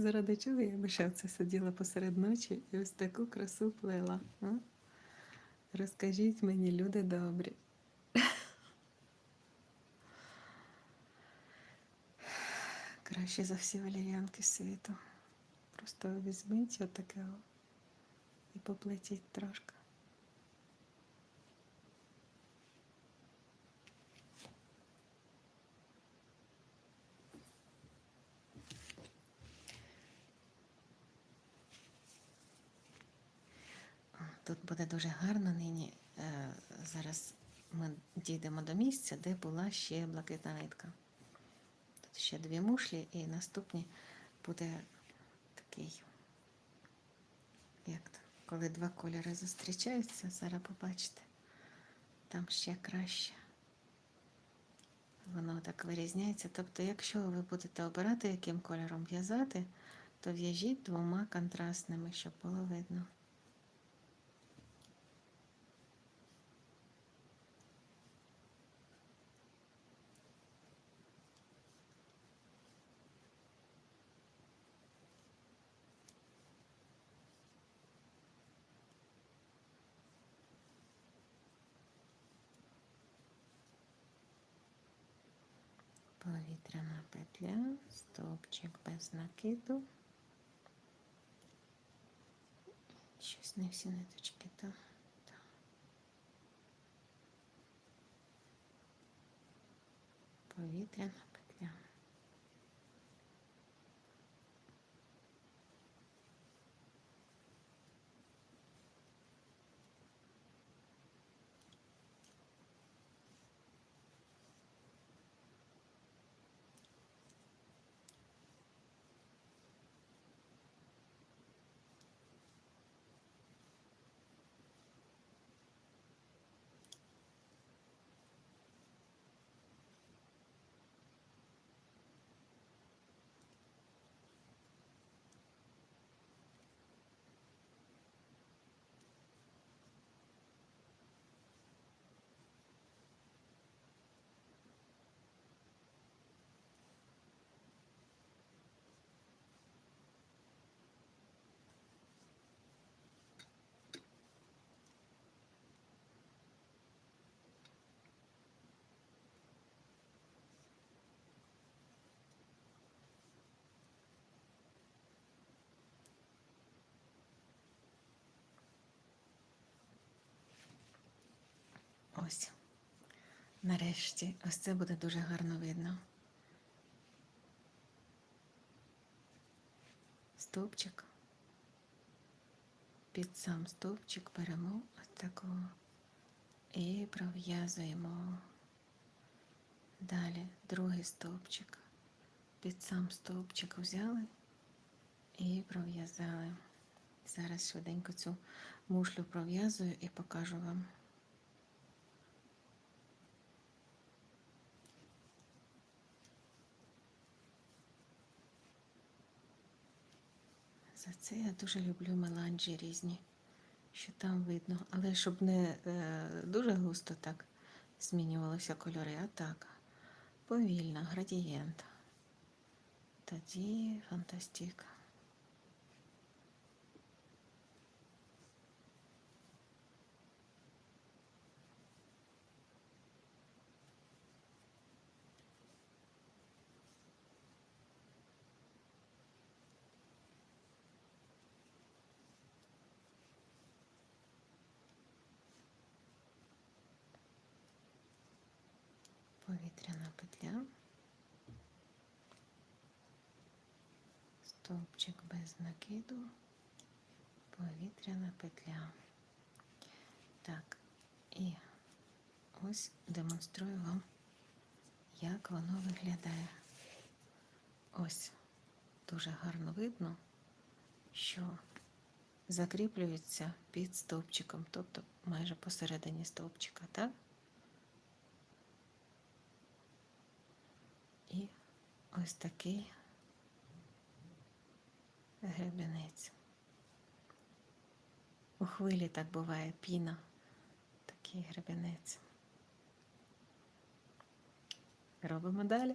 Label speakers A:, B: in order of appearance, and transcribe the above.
A: Заради чого я би ще це сиділа посеред ночі і ось таку красу плела. А? Розкажіть мені, люди добрі. Краще за всі валеріанки світу. Просто візьміть отаке і поплетіть трошки. Тут буде дуже гарно нині. Е, Зараз ми дійдемо до місця, де була ще блакитна нитка. Тут ще дві мушлі, і наступні буде такий, як то, коли два кольори зустрічаються, зараз побачите, там ще краще. Воно так вирізняється. Тобто, якщо ви будете обирати, яким кольором в'язати, то в'яжіть двома контрастними, щоб було видно. Повітряна петля, стовпчик без накиду. Щось не всі ниточки, то. Повітряна петля. Ось. Нарешті, ось це буде дуже гарно видно. Стовпчик. Під сам стовпчик беремо ось такого і пров'язуємо. Далі другий стовпчик. Під сам стовпчик взяли і пров'язали. Зараз швиденько цю мушлю пров'язую і покажу вам. За це я дуже люблю меланжі різні, що там видно. Але щоб не е, дуже густо так змінювалися кольори, а так, повільно, градієнт. Тоді фантастика. Повітряна петля. Стовпчик без накиду, повітряна петля. Так, і ось демонструю вам, як воно виглядає. Ось дуже гарно видно, що закріплюється під стовпчиком, тобто майже посередині стовпчика, так? І ось такий гребінець. У хвилі так буває піна, такий гребінець. Робимо далі.